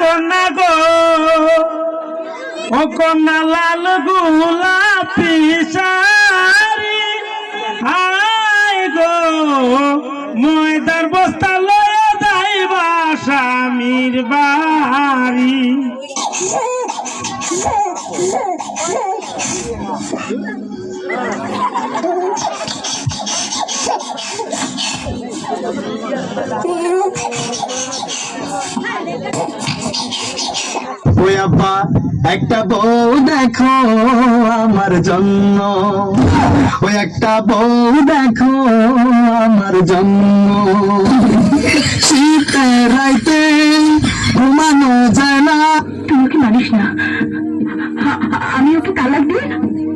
কন্যা গো। ও কন্যা লাল গোলাপি শাড়ি। হাই গো, ময়দার বস্তা লয়ে যাইবা স্বামীর বাড়ি। ওই আব্বা একটা বউ দেখো আমার জন্য। ওই একটা বউ দেখো আমার জন্য। শীতের রাইতে ঘুমানো যায় না। তুই ওকে মানিস না। আমি ওকে তালাক দিয়ে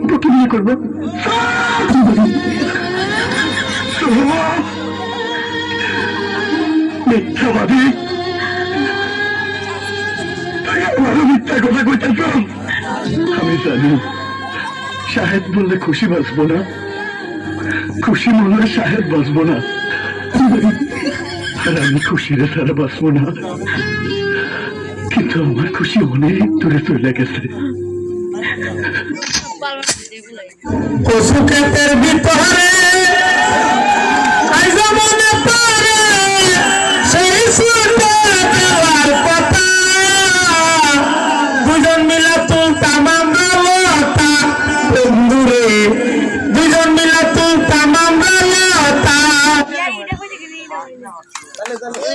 তোকে বিয়ে করব। মিথ্যাবাদী। মিথ্যা কথা কইতেছ আমি জানি সাহেব বললে খুশি বাঁচবো না। খুশি বললে সাহেব বাঁচবো না। আর আমি খুশি রে ছাড়া বাঁচবো না। কিন্তু আমার খুশি অনেক দূরে চলে গেছে। কচু ক্ষেতের ভিতরে তাহলে তাহলে